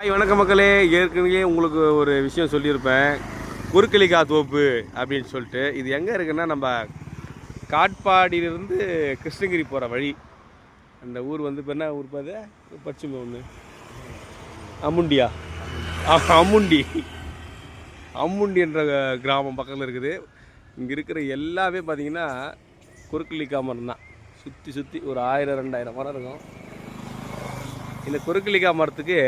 Hi வணக்க மக்களே. ஏற்கனவே உங்களுக்கு ஒரு விஷயம் சொல்லியிருப்பேன். குறுக்கலிக்கா தோப்பு அப்படின்னு சொல்லிட்டு. இது எங்கே இருக்குன்னா நம்ம காட்பாடியிலிருந்து கிருஷ்ணகிரி போகிற வழி. அந்த ஊர் வந்து இப்போ என்ன ஊர் பார்த்து பச்சிம ஒன்று அமுண்டியா. அம்முண்டி அமுண்டி. அம்முண்டி என்ற கிராமம் பக்கத்தில் இருக்குது. இங்கே இருக்கிற எல்லாமே பார்த்தீங்கன்னா குறுக்கலிக்கா மரம் தான் சுற்றி சுற்றி ஒரு ஆயிரம் ரெண்டாயிரம் மரம் இருக்கும். இந்த குறுக்களிக்கா மரத்துக்கு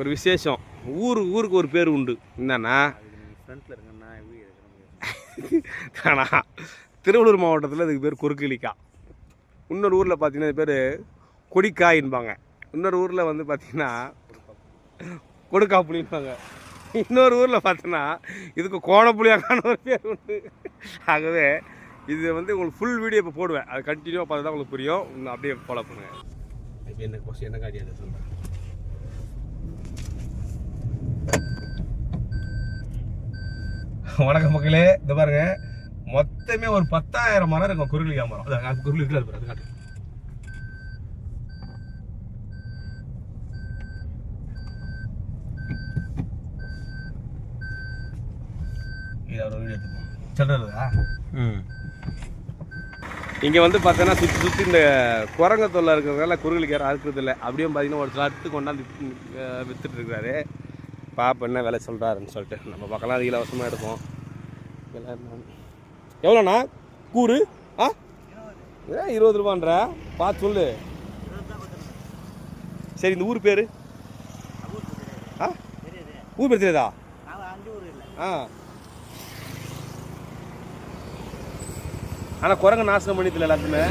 ஒரு விசேஷம். ஊர் ஊருக்கு ஒரு பேர் உண்டு. என்னன்னா ஃப்ரண்ட்டில் திருவள்ளூர் மாவட்டத்தில் இதுக்கு பேர் குறுக்களிக்கா இன்னொரு ஊரில் பார்த்தீங்கன்னா இது பேர் கொடிக்காயின்பாங்க இன்னொரு ஊரில் வந்து பார்த்தீங்கன்னா கொடுக்காப்புளின்பாங்க இன்னொரு ஊரில் பார்த்தோன்னா இதுக்கு கோணப்புளியாக்கான ஒரு பேர் உண்டு. ஆகவே இது வந்து உங்களுக்கு ஃபுல் வீடியோ இப்போ போடுவேன். அது கண்டினியூவாக பார்த்தா தான் உங்களுக்கு புரியும். இன்னும் அப்படியே ஃபாலோ பண்ணுங்கள் இப்போ என்ன கொஸ்டின் என்ன அது சொல்லுங்கள் வணக்கம் மக்களே. இந்த பாருங்க மொத்தமே ஒரு பத்தாயிரம் மரம் இருக்கும் குருளிகா மரம். அது குருளி இருக்குல்ல, அது பாரு, அது காட்டு. இது ஒரு வீடியோ எடுத்துப்போம். சொல்றதா இங்கே வந்து பார்த்தோன்னா சுற்றி சுற்றி இந்த குரங்க தொல்லை இருக்கிறதுனால குறுகளுக்கு யாரும் அறுக்கிறது இல்லை. அப்படியே பார்த்தீங்கன்னா ஒரு சில அறுத்து கொண்டாந்து வித்துட்டு இருக்கிறாரு பாப்பா என்ன விலை சொல்கிறாருன்னு சொல்லிட்டு நம்ம பக்கம்லாம் அது இலவசமாக எடுப்போம்? எவ்வளோண்ணா? கூறு? ஆ? ஏன் இருபது ரூபான்ற? பார்த்து சொல்லு. சரி இந்த ஊர் பேர்? ஆ? ஊர் பேர் தெரியாதா? ஆ. ஆனால் குரங்கு நாசனம் பண்ணித்துல எல்லாத்தையுமே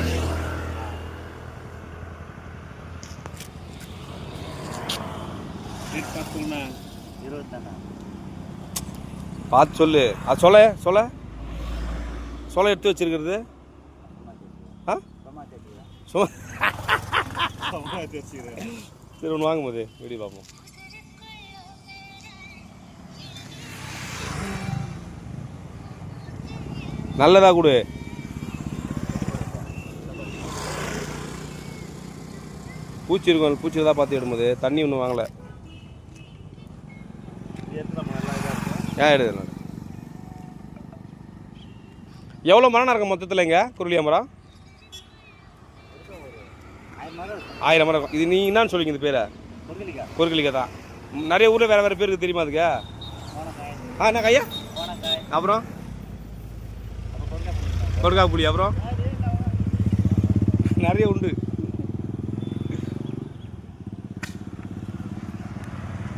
பார்த்து சொல்லு. அது சொல்ல சொல்ல சொல்ல எடுத்து வச்சிருக்கிறது. ஆ? சரி ஒன்று வாங்கும் போது வீடியோ பார்ப்போம். நல்லதா கொடு. பூச்சி இருக்கும் பூச்சி தான் பார்த்து எடுக்கும்போது தண்ணி ஒன்றும் வாங்கலை. ஏன் எடுது எவ்வளோ மரம் இருக்கும் மொத்தத்தில் இங்கே? குருளியா மரம்? ஆயிரம் மரம் இருக்கும் இது நீ என்னன்னு சொல்லிங்க இந்த பேரை. குறுக்கலிக்கா தான். நிறைய ஊரில் வேறு வேறு பேருக்கு தெரியுமா அதுக்கு? ஆ என்ன கையா? அப்புறம்? கொடுக்கா புளி. அப்புறம்? நிறைய உண்டு.